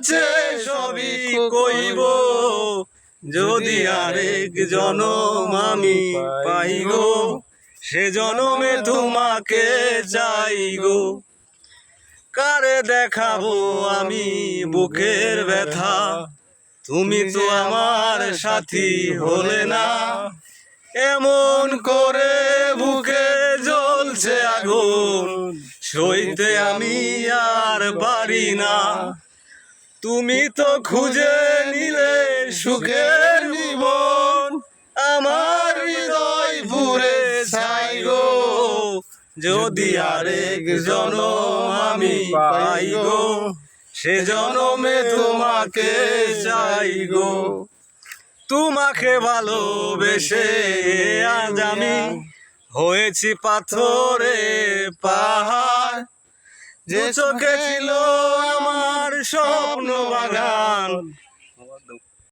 কাছে সবই কইব। যদি আরেক জনম আমি পাই গো সে জনমে তোমাকে গো কারে দেখাবো আমি বুকের ব্যথা? তুমি তো আমার সাথী হলে না। এমন করে বুকে জ্বলছে আগুন, সইতে আমি আর পারি না। তুমি তো খুঁজে নিলে সুখের জীবন। আমার হৃদয় পুরে ছাই গো। যদি আরেক জনম আমি পাই গো, সে জনমে তোমাকে চাই গো। তোমাকে ভালোবেসে আজ আমি হয়েছি পাথরে পাহাড়। যে চোখে ছিল আমার স্বপ্ন বাগান